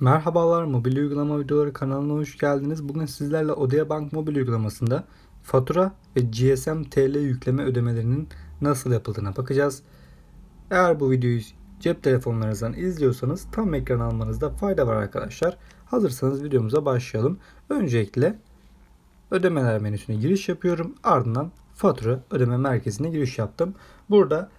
Merhabalar mobil uygulama videoları kanalına hoş geldiniz. Bugün sizlerle Odea Bank mobil uygulamasında fatura ve GSM TL yükleme ödemelerinin nasıl yapıldığına bakacağız. Eğer bu videoyu cep telefonlarınızdan izliyorsanız tam ekran almanızda fayda var arkadaşlar. Hazırsanız videomuza başlayalım. Öncelikle ödemeler menüsüne giriş yapıyorum. Ardından fatura ödeme merkezine giriş yaptım. Burada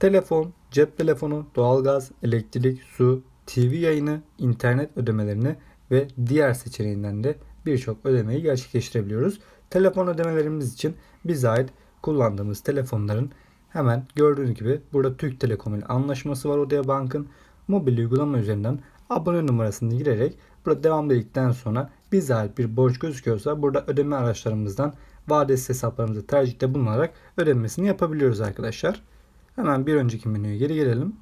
telefon, cep telefonu, doğalgaz, elektrik, su, TV yayını, internet ödemelerini ve diğer seçeneğinden de birçok ödemeyi gerçekleştirebiliyoruz. Telefon ödemelerimiz için bize ait kullandığımız telefonların hemen gördüğünüz gibi burada Türk Telekom ile anlaşması var Odea Bank'ın. Mobil uygulama üzerinden abone numarasını girerek burada devam dedikten sonra bize ait bir borç gözüküyorsa burada ödeme araçlarımızdan vadesiz hesaplarımızı tercihte bulunarak ödemesini yapabiliyoruz arkadaşlar. Hemen bir önceki menüye geri gelelim.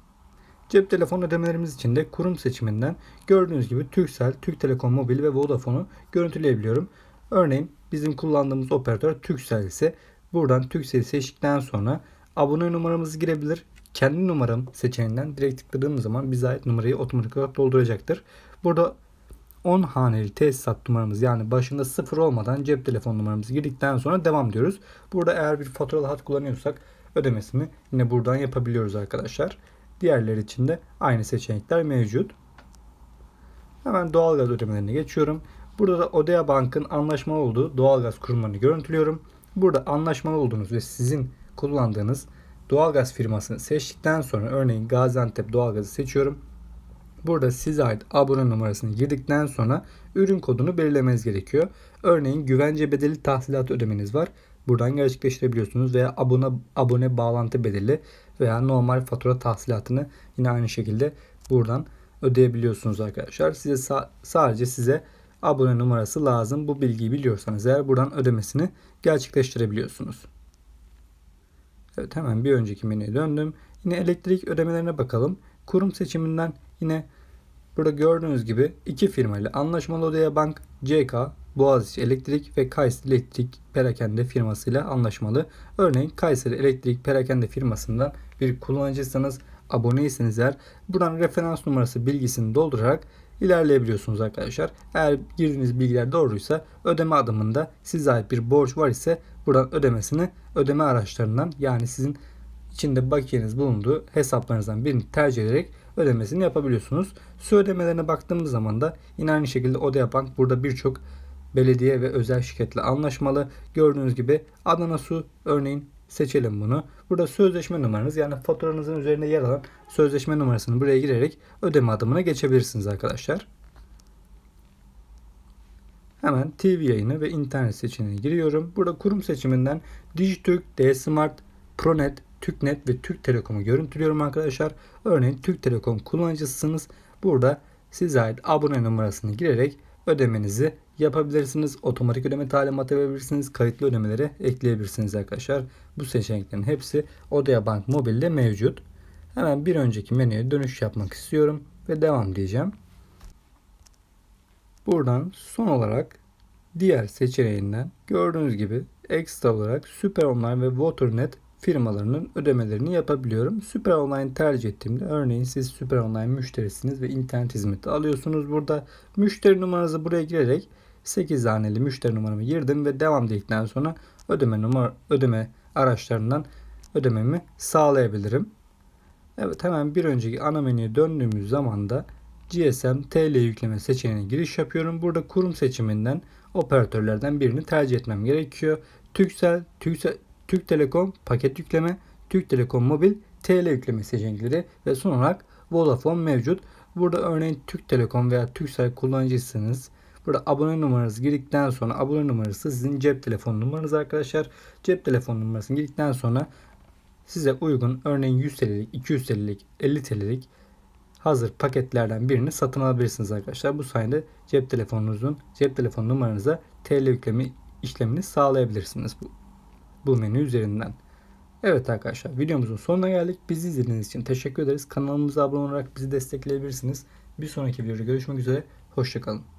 Cep telefon ödemelerimiz için de kurum seçiminden gördüğünüz gibi Turkcell, Türk Telekom Mobil ve Vodafone'u görüntüleyebiliyorum. Örneğin bizim kullandığımız operatör Turkcell ise buradan Turkcell'i seçtikten sonra abone numaramızı girebilir. Kendi numaram seçeneğinden direkt tıkladığımız zaman bize ait numarayı otomatik olarak dolduracaktır. Burada 10 haneli tesisat numaramız yani başında sıfır olmadan cep telefon numaramızı girdikten sonra devam diyoruz. Burada eğer bir faturalı hat kullanıyorsak ödemesini yine buradan yapabiliyoruz arkadaşlar. Diğerleri için de aynı seçenekler mevcut. Hemen doğalgaz ödemelerine geçiyorum. Burada da Odea Bank'ın anlaşmalı olduğu doğalgaz kurumlarını görüntülüyorum. Burada anlaşmalı olduğunuz ve sizin kullandığınız doğalgaz firmasını seçtikten sonra örneğin Gaziantep doğalgazı seçiyorum. Burada size ait abone numarasını girdikten sonra ürün kodunu belirlemeniz gerekiyor. Örneğin güvence bedeli tahsilat ödemeniz var. Buradan gerçekleştirebiliyorsunuz veya abone abone bağlantı bedeli veya normal fatura tahsilatını yine aynı şekilde buradan ödeyebiliyorsunuz arkadaşlar. Size sa- sadece size abone numarası lazım. Bu bilgiyi biliyorsanız eğer buradan ödemesini gerçekleştirebiliyorsunuz. Evet hemen bir önceki menüye döndüm. Yine elektrik ödemelerine bakalım. Kurum seçiminden yine burada gördüğünüz gibi iki firma ile anlaşmalı Odea Bank, CK, Boğaziçi Elektrik ve Kayseri Elektrik Perakende firmasıyla anlaşmalı. Örneğin Kayseri Elektrik Perakende firmasından bir kullanıcıysanız aboneyseniz eğer buradan referans numarası bilgisini doldurarak ilerleyebiliyorsunuz arkadaşlar. Eğer girdiğiniz bilgiler doğruysa ödeme adımında size ait bir borç var ise buradan ödemesini ödeme araçlarından yani sizin içinde bakiyeniz bulunduğu hesaplarınızdan birini tercih ederek ödemesini yapabiliyorsunuz. Su ödemelerine baktığımız zaman da yine aynı şekilde Odea Bank burada birçok belediye ve özel şirketle anlaşmalı. Gördüğünüz gibi Adana Su örneğin seçelim bunu. Burada sözleşme numaranız yani faturanızın üzerinde yer alan sözleşme numarasını buraya girerek ödeme adımına geçebilirsiniz arkadaşlar. Hemen TV yayını ve internet seçeneğine giriyorum. Burada kurum seçiminden Dijitürk, D-Smart, Pronet, TürkNet ve Türk Telekom'u görüntülüyorum arkadaşlar. Örneğin Türk Telekom kullanıcısınız. Burada size ait abone numarasını girerek ödemenizi yapabilirsiniz. Otomatik ödeme talimatı verebilirsiniz. Kayıtlı ödemeleri ekleyebilirsiniz arkadaşlar. Bu seçeneklerin hepsi Odea Bank Mobil'de mevcut. Hemen bir önceki menüye dönüş yapmak istiyorum ve devam diyeceğim. Buradan son olarak diğer seçeneğinden gördüğünüz gibi ekstra olarak Süper Online ve Waternet firmalarının ödemelerini yapabiliyorum. Süper Online tercih ettiğimde örneğin siz Süper Online müşterisiniz ve internet hizmeti alıyorsunuz. Burada müşteri numaranızı buraya girerek 8 haneli müşteri numaramı girdim ve devam dedikten sonra ödeme numara ödeme araçlarından ödememi sağlayabilirim. Evet hemen bir önceki ana menüye döndüğümüz zaman da GSM TL yükleme seçeneğine giriş yapıyorum. Burada kurum seçiminden operatörlerden birini tercih etmem gerekiyor. Türksel, Türksel Türk Telekom paket yükleme, Türk Telekom mobil TL yükleme seçenekleri ve son olarak Vodafone mevcut. Burada örneğin Türk Telekom veya Turkcell kullanıcısınız. Burada abone numaranızı girdikten sonra abone numarası sizin cep telefon numaranız arkadaşlar. Cep telefon numarasını girdikten sonra size uygun örneğin 100 TL'lik, 200 TL'lik, 50 TL'lik hazır paketlerden birini satın alabilirsiniz arkadaşlar. Bu sayede cep telefonunuzun cep telefon numaranıza TL yükleme işlemini sağlayabilirsiniz bu, bu menü üzerinden. Evet arkadaşlar videomuzun sonuna geldik. Bizi izlediğiniz için teşekkür ederiz. Kanalımıza abone olarak bizi destekleyebilirsiniz. Bir sonraki videoda görüşmek üzere. Hoşçakalın.